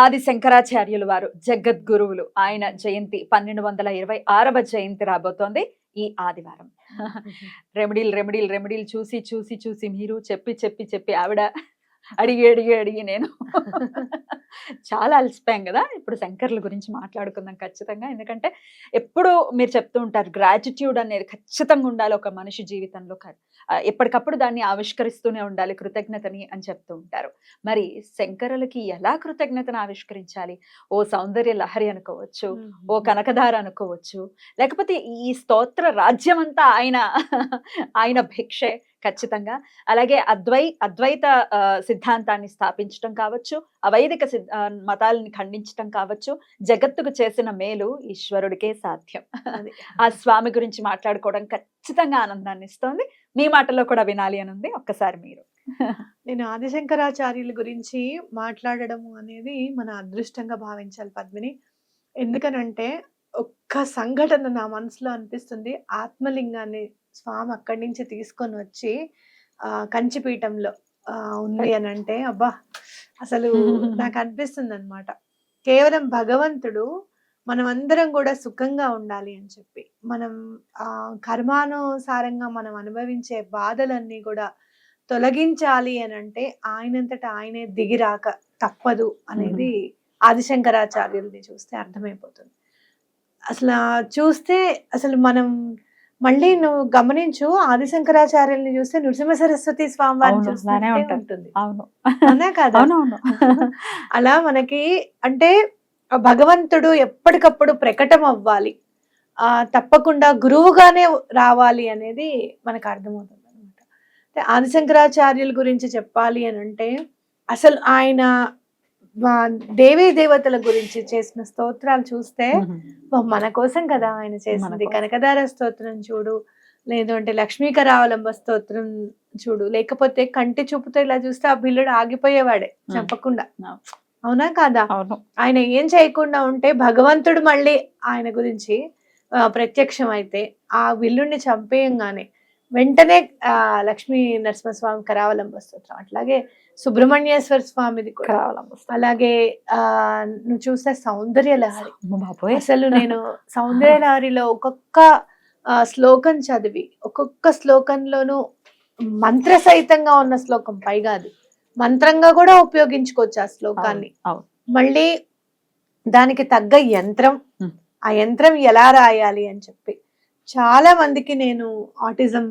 ఆది శంకరాచార్యులు వారు జగద్గురువులు. ఆయన జయంతి పన్నెండు వందల ఇరవై ఆరవ జయంతి రాబోతోంది ఈ ఆదివారం. రెమెడీలు రెమెడీలు రెమెడీలు చూసి చూసి చూసి మీరు చెప్పి చెప్పి చెప్పి ఆవిడ అడిగి అడిగి అడిగి నేను చాలా అలసిపోయాం కదా. ఇప్పుడు శంకర్ల గురించి మాట్లాడుకుందాం ఖచ్చితంగా. ఎందుకంటే ఎప్పుడు మీరు చెప్తూ ఉంటారు గ్రాటిట్యూడ్ అనేది ఖచ్చితంగా ఉండాలి ఒక మనిషి జీవితంలో. ఎప్పటికప్పుడు దాన్ని ఆవిష్కరిస్తూనే ఉండాలి కృతజ్ఞతని అని చెప్తూ ఉంటారు. మరి శంకరులకి ఎలా కృతజ్ఞతను ఆవిష్కరించాలి? ఓ సౌందర్య లహరి అనుకోవచ్చు ఓ కనకధార అనుకోవచ్చు లేకపోతే ఈ స్తోత్ర రాజ్యం అంతా ఆయన ఆయన భిక్షే ఖచ్చితంగా. అలాగే అద్వై అద్వైత సిద్ధాంతాన్ని స్థాపించడం కావచ్చు అవైదిక మతాలని ఖండించడం కావచ్చు జగత్తుకు చేసిన మేలు ఈశ్వరుడికే సాధ్యం. అది. ఆ స్వామి గురించి మాట్లాడుకోవడం ఖచ్చితంగా ఆనందాన్ని ఇస్తోంది. మీ మాటల్లో కూడా వినాలి అని ఉంది. ఒక్కసారి మీరు. నేను ఆదిశంకరాచార్యుల గురించి మాట్లాడడము అనేది మన అదృష్టంగా భావించాలి పద్మిని. ఎందుకనంటే ఒక్క సంఘటన నా మనసులో అనిపిస్తుంది. ఆత్మలింగాన్ని స్వామి అక్కడి నుంచి తీసుకొని వచ్చి ఆ కంచిపీఠంలో ఆ, ఉంది అని అంటే అబ్బా అసలు నాకు అనిపిస్తుంది అనమాట కేవలం భగవంతుడు మనం అందరం కూడా సుఖంగా ఉండాలి అని చెప్పి. మనం ఆ కర్మానుసారంగా మనం అనుభవించే బాధలన్నీ కూడా తొలగించాలి అని అంటే ఆయనంతట ఆయనే దిగిరాక తప్పదు అనేది ఆదిశంకరాచార్యుల్ని చూస్తే అర్థమైపోతుంది. అసలు చూస్తే అసలు మనం మళ్ళీ నువ్వు గమనించు ఆదిశంకరాచార్యుల్ని చూస్తే నృసింహ సరస్వతి స్వామి వారిని అవును, అలానే చూస్తే ఉంటుంది. అవును. కదా? అవునవును. అలా మనకి అంటే భగవంతుడు ఎప్పటికప్పుడు ప్రకటన అవ్వాలి. ఆ తప్పకుండా గురువుగానే రావాలి అనేది మనకు అర్థమవుతుంది అనమాట ఆదిశంకరాచార్యుల గురించి చెప్పాలి అని అంటే అసలు ఆయన దేవీ దేవతల గురించి చేసిన స్తోత్రాలు చూస్తే "ఓ, మన కోసం కదా ఆయన చేసింది. కనకదార స్తోత్రం చూడు లేదు అంటే లక్ష్మీకరావలంబ స్తోత్రం చూడు లేకపోతే కంటి చూపుతో ఇలా చూస్తే ఆ బిల్లుడు ఆగిపోయేవాడే. చెప్పకుండా అవును. కాదా ఆయన ఏం చేయకుండా ఉంటే భగవంతుడు మళ్ళీ ఆయన గురించి ప్రత్యక్షం అయితే ఆ విల్లుడిని చంపేయంగానే వెంటనే ఆ లక్ష్మీ నరసింహస్వామి కరావలంబ స్తోత్రం. అట్లాగే సుబ్రహ్మణ్యేశ్వర స్వామిది కూడా. అలాగే ఆ నువ్వు చూస్తే సౌందర్య లహరి. అసలు నేను సౌందర్య లహరిలో ఒక్కొక్క శ్లోకం చదివి ఒక్కొక్క శ్లోకంలోనూ మంత్ర సహితంగా ఉన్న శ్లోకం పైగా అది. మంత్రంగా కూడా ఉపయోగించుకోవచ్చు ఆ శ్లోకాన్ని. మళ్ళీ దానికి తగ్గ యంత్రం. ఆ యంత్రం ఎలా రాయాలి అని చెప్పి. చాలా మందికి నేను ఆటిజం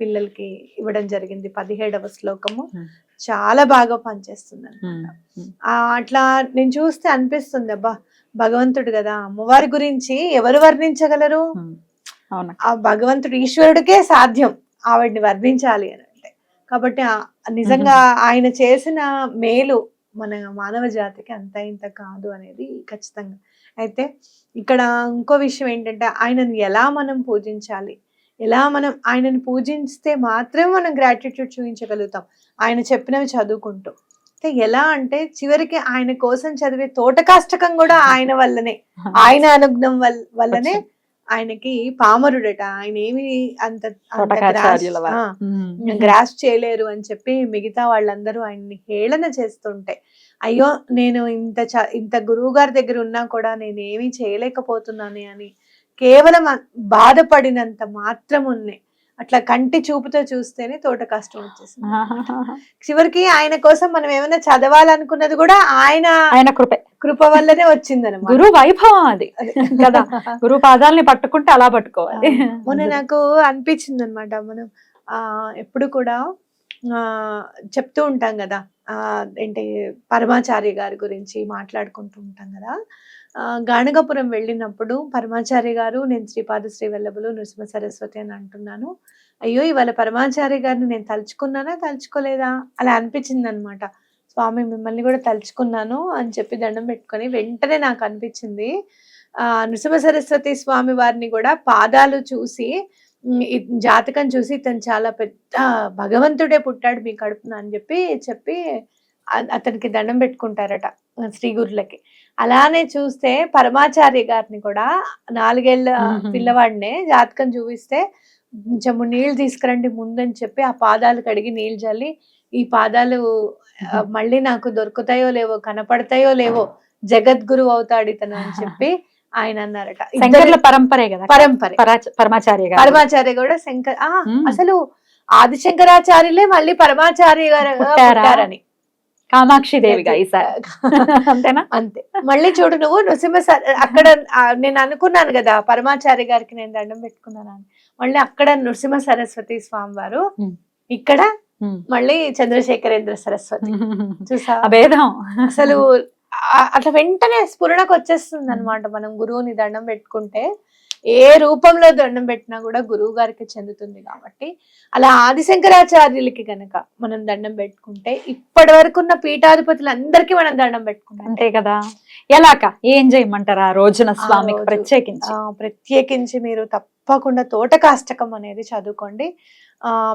పిల్లలకి ఇవ్వడం జరిగింది. పదిహేడవ శ్లోకము. Hmm. చాలా బాగా పనిచేస్తుంది ఉమ్, ఉమ్. ఆ అట్లా నేను చూస్తే అనిపిస్తుంది అబ్బా భగవంతుడు కదా. అమ్మవారి గురించి ఎవరు వర్ణించగలరు? ఆ భగవంతుడు ఈశ్వరుడికే సాధ్యం ఆవిడ్ని వర్ణించాలి అని అంటే. కాబట్టి నిజంగా ఆయన చేసిన మేలు మన మానవ జాతికి అంత ఇంత కాదు అనేది ఖచ్చితంగా. అయితే ఇక్కడ ఇంకో విషయం ఏంటంటే ఆయనను ఎలా మనం పూజించాలి? ఎలా మనం ఆయనను పూజిస్తే మాత్రమే మనం గ్రాటిట్యూడ్ చూపించగలుగుతాం? ఆయన చెప్పినవి చదువుకుంటూ. అయితే ఎలా అంటే చివరికి ఆయన కోసం చదివే తోటకాష్టకం కూడా ఆయన వల్లనే. ఆయన అనుగ్నం వల్ వల్లనే ఆయనకి పామరుడట. ఆయన ఏమి అంత. గ్రాస్ చేయలేరు అని చెప్పి మిగతా వాళ్ళందరూ ఆయన్ని హేళన చేస్తుంటే అయ్యో నేను ఇంత చ- ఇంత గురువు గారి దగ్గర ఉన్నా కూడా నేను ఏమీ చేయలేకపోతున్నాను అని కేవలం బాధపడినంత మాత్రం ఉన్నాయి అట్లా కంటి చూపుతో చూస్తేనే తోట కష్టం వచ్చేసింది. చివరికి ఆయన కోసం మనం ఏమైనా చదవాలనుకున్నది కూడా ఆయన ఆయన కృపే. కృప వల్లనే వచ్చిందనమాట గురు వైభవం అది. కదా గురువు పాదాలని పట్టుకుంటే అలా పట్టుకోవాలి. మొన్న నాకు అనిపించింది అనమాట మనం ఆ ఎప్పుడు కూడా ఆ చెప్తూ ఉంటాం కదా ఏంటి పరమాచార్య గారి గురించి మాట్లాడుకుంటూ ఉంటాం కదా. గాణగపురం వెళ్ళినప్పుడు పరమాచార్య గారు నేను శ్రీపాద శ్రీ వల్లభులు నృసింహ సరస్వతి అని అంటున్నాను. అయ్యో ఇవాళ పరమాచార్య గారిని నేను తలుచుకున్నానా తలుచుకోలేదా? అలా అనిపించింది అనమాట స్వామి మిమ్మల్ని కూడా తలుచుకున్నాను అని చెప్పి దండం పెట్టుకొని వెంటనే నాకు అనిపించింది. నృసింహ సరస్వతి స్వామి వారిని కూడా పాదాలు చూసి జాతకం చూసి ఇతను చాలా పెద్ద భగవంతుడే పుట్టాడు మీ కడుపున అని చెప్పి చెప్పి అతనికి దండం పెట్టుకుంటారట శ్రీ గురులకి అలానే చూస్తే పరమాచార్య గారిని కూడా నాలుగేళ్ళ. పిల్లవాడినే జాతకం చూపిస్తే కొంచెము నీళ్ళు తీసుకురండి ముందని చెప్పి ఆ పాదాలు కడిగి నీళ్ళు చల్లి ఈ పాదాలు మళ్ళీ నాకు దొరుకుతాయో లేవో కనపడతాయో లేవో జగద్గురు అవుతాడు ఇతను అని చెప్పి ఆయన అన్నారట శంకర్ల పరంపరే కదా? పరంపర. పరమాచార్య పరమాచార్య కూడా శంకర్. అసలు ఆదిశంకరాచార్యులే మళ్ళీ పరమాచార్య గారు పుట్టారా? పుట్టారని. కామాక్షి దేవిగా ఈసారి. అంతేనా? అంతే. మళ్ళీ చూడు నువ్వు నృసింహ అక్కడ నేను అనుకున్నాను కదా పరమాచార్య గారికి నేను దండం పెట్టుకున్నాను అని. మళ్ళీ అక్కడ నృసింహ సరస్వతి స్వామి వారు. ఇక్కడ. మళ్ళీ చంద్రశేఖరేంద్ర సరస్వతి. చూసా అసలు అట్లా వెంటనే స్ఫురణకు వచ్చేస్తుంది అనమాట మనం గురువుని దండం పెట్టుకుంటే ఏ రూపంలో దండం పెట్టినా కూడా గురువు గారికి చెందుతుంది కాబట్టి. అలా ఆదిశంకరాచార్యులకి గనక మనం దండం పెట్టుకుంటే ఇప్పటి వరకు ఉన్న పీఠాధిపతులు అందరికీ మనం దండం పెట్టుకుంటాం. అంతే కదా. ఎలాక? ఏం చేయమంటారు ఆ రోజున స్వామికి. ప్రత్యేకించి? ఆ, ప్రత్యేకించి మీరు తప్పకుండా తోటకాష్టకం అనేది చదువుకోండి.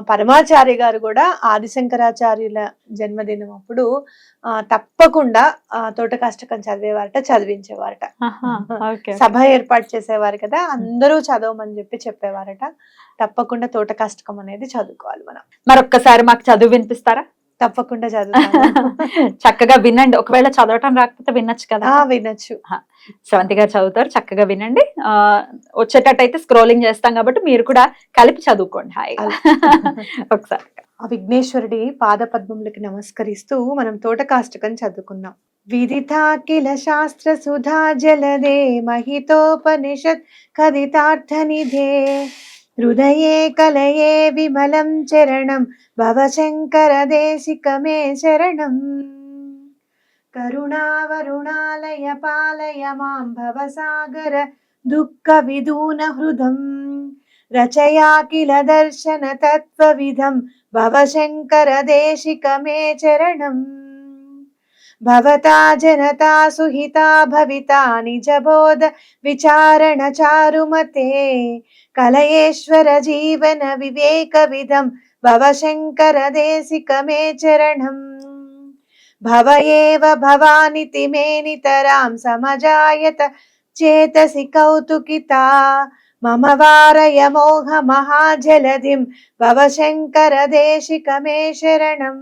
పరమాచార్య గారు కూడా ఆదిశంకరాచార్యుల జన్మదినం అప్పుడు ఆ, తప్పకుండా ఆ, తోటకాష్టకం చదివేవారట చదివించేవారట. సభ ఏర్పాటు చేసేవారు కదా అందరూ చదవమని చెప్పి చెప్పేవారట. తప్పకుండా తోటకాష్టకం అనేది చదువుకోవాలి మనం. మరొక్కసారి మాకు చదువు వినిపిస్తారా? తప్పకుండా చదువుతాను. చక్కగా వినండి. ఒకవేళ చదవటం రాకపోతే వినొచ్చు కదా. వినొచ్చు. శ్రవంతి గారు చదువుతారు. చక్కగా వినండి. వచ్చేటట్టయితే స్క్రోలింగ్ చేస్తాం కాబట్టి మీరు కూడా కలిపి చదువుకోండి. హాయిగా. ఒకసారి. ఆ విఘ్నేశ్వరుడి పాదపద్మములకి నమస్కరిస్తూ మనం తోటకాష్టకం చదువుకున్నాం విదితాకిల శాస్త్ర సుధా జలదే మహితోపనిషత్ కదితార్థనిధే హృదయే కలయే విమలం చరణం భవశంకర దేశికమే శరణం. కరుణావరుణాలయ పాలయ మాం భవసాగర దుఃఖ విదూన హృదం. రచయా కిల దర్శన తత్వవిధం భవశంకర దేశిక మే చరణం భవతా జనతా సుహితా భవితా నిజబోధ విచారణ చారుమతే కలయేశ్వర జీవన వివేక విధం భవశంకర దేశిక మే చరణం భవ ఏవ భవానితి మే నితరాం సమజాయత చేతసి కౌతుకితా మమ వారయ మోహ మహాజలధిం భవశంకర దేశిక మే శరణం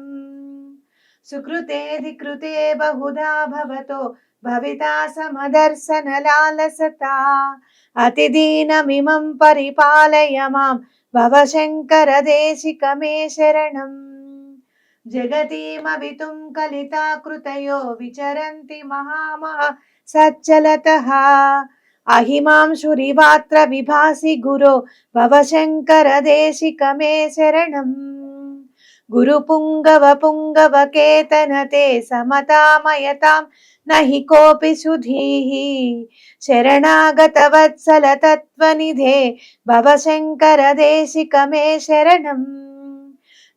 సుకృతేది కృతే బహుదా భవతో భవితా సమదర్శన లాలసతా అతిదీనమిమం పరిపాలయ మాం భవశంకర దేశిక మే శరణం జగతీమవితుం కలితాకృతయో విచరంతి మహామహ సచ్చలతః అహిమాంశురివాత్ర విభాసి గురో భవశంకర దేశిక మే శరణం గురు పుంగవ పుంగవ కేతనతే సమతామయతాం నహి కోపి సుధీః శరణాగత వత్సల తత్వనిధే భవశంకర దేశిక మే శరణం.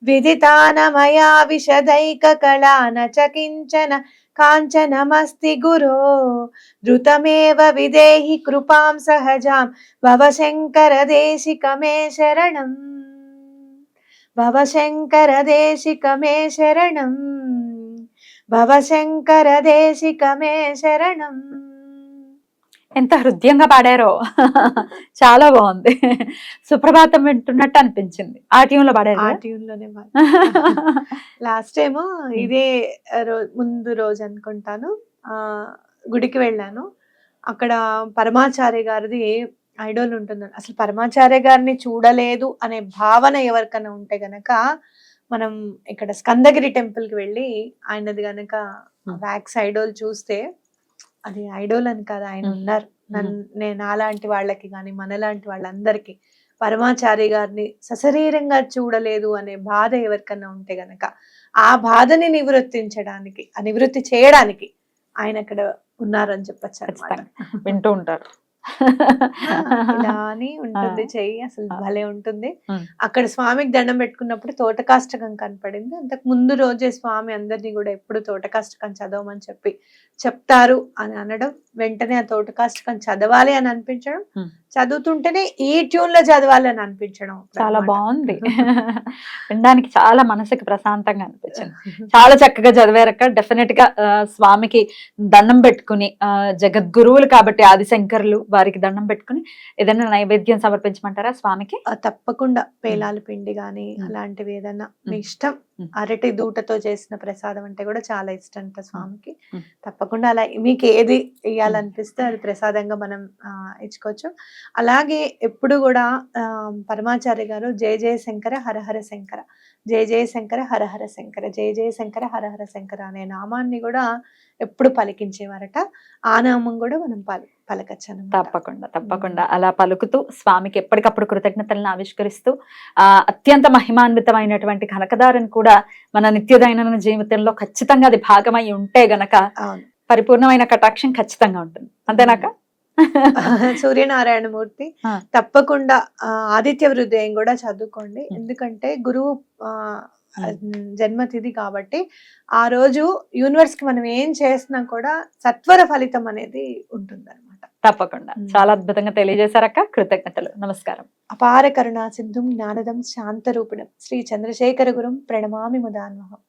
విదితానమయా విశదైక కళా న చ కించన కాంచనమస్తి గురో. ధృతమేవ విదేహి కృపాం సహజాం భవశంకర దేశిక మే శరణం భవశంకర దేశిక మే శరణం ఎంత హృదయంగా పాడారో. చాలా బాగుంది. సుప్రభాతం వింటున్నట్టు అనిపించింది. ఆ ట్యూన్లో పాడారు? ఆ? ట్యూన్లోనే లాస్ట్ టైం ఇదే ముందు రోజు అనుకుంటాను. ఆ గుడికి వెళ్ళాను. అక్కడ పరమాచార్య గారిది ఐడోల్ ఉంటుంది అసలు పరమాచార్య గారిని చూడలేదు అనే భావన ఎవరికైనా ఉంటే గనక మనం ఇక్కడ స్కందగిరి టెంపుల్కి వెళ్ళి ఆయనది గనక. వ్యాక్స్ ఐడోల్ చూస్తే అది ఐడోల్ అని కాదు ఆయన. ఉన్నారు. నన్ను నేను నాలాంటి వాళ్ళకి కానీ మనలాంటి వాళ్ళందరికీ పరమాచారి గారిని సశరీరంగా చూడలేదు అనే బాధ ఎవరికన్నా ఉంటే గనక ఆ బాధని నివృత్తించడానికి ఆ నివృత్తి చేయడానికి ఆయన అక్కడ ఉన్నారని చెప్పచ్చు వింటూ ఉంటారు. ఇలా అని ఉంటుంది. చెయ్యి అసలు. భలే ఉంటుంది. అక్కడ స్వామికి దండం పెట్టుకున్నప్పుడు తోటకాష్టకం కనపడింది అంతకు ముందు రోజే స్వామి అందరినీ కూడా ఎప్పుడు తోటకాష్టకం చదవమని చెప్పి చెప్తారు అని అనడం వెంటనే ఆ తోటకాష్టకం చదవాలి అని అనిపించడం. చదువుతుంటేనే ఈ ట్యూన్లో చదవాలి అని అనిపించడం చాలా. బాగుంది వినడానికి చాలా మనసుకి ప్రశాంతంగా అనిపించింది చాలా చక్కగా చదివారక్క డెఫినెట్గా స్వామికి దండం పెట్టుకుని జగద్గురువులు కాబట్టి ఆదిశంకరులు వారికి దండం పెట్టుకుని ఏదైనా నైవేద్యం సమర్పించమంటారా స్వామికి తప్పకుండా పేలాల పిండి గాని. అలాంటివి ఏదన్నా మీ. ఇష్టం. అరటి దూటతో చేసిన ప్రసాదం అంటే కూడా చాలా ఇష్టం అంట స్వామికి. తప్పకుండా అలా మీకు ఏది ఇవ్వాలనిపిస్తే అది ప్రసాదంగా మనం ఆ, ఇచ్చుకోవచ్చు. అలాగే ఎప్పుడు కూడా ఆ, పరమాచార్య గారు జయ జయ శంకర హరహర శంకర జయ జయ శంకర హరహర శంకర జయ జయ శంకర హరహర శంకర అనే నామాన్ని కూడా ఎప్పుడు పలికించేవారట. ఆ నామం కూడా మనం పల పలకచ్చు అన్నమాట. తప్పకుండా తప్పకుండా అలా పలుకుతూ స్వామికి ఎప్పటికప్పుడు కృతజ్ఞతలను ఆవిష్కరిస్తూ ఆ అత్యంత మహిమాన్వితమైనటువంటి కనకదారని కూడా మన నిత్య దైనందిన జీవితంలో ఖచ్చితంగా అది భాగమై ఉంటే గనక పరిపూర్ణమైన కటాక్షం ఖచ్చితంగా ఉంటుంది అంతేనాక సూర్యనారాయణ మూర్తి ఆ. తప్పకుండా ఆదిత్య హృదయం కూడా చదువుకోండి. ఎందుకంటే గురువు. జన్మతిథి కాబట్టి ఆ రోజు యూనివర్స్కి మనం ఏం చేసినా కూడా సత్వర ఫలితం అనేది ఉంటుంది అనమాట తప్పకుండా. చాలా అద్భుతంగా తెలియజేశారక్క. కృతజ్ఞతలు. నమస్కారం. అపార కరుణా సింధుం జ్ఞానదం శాంతరూపిణం. శ్రీ చంద్రశేఖర గురం ప్రణమామి ముదాన్వహం.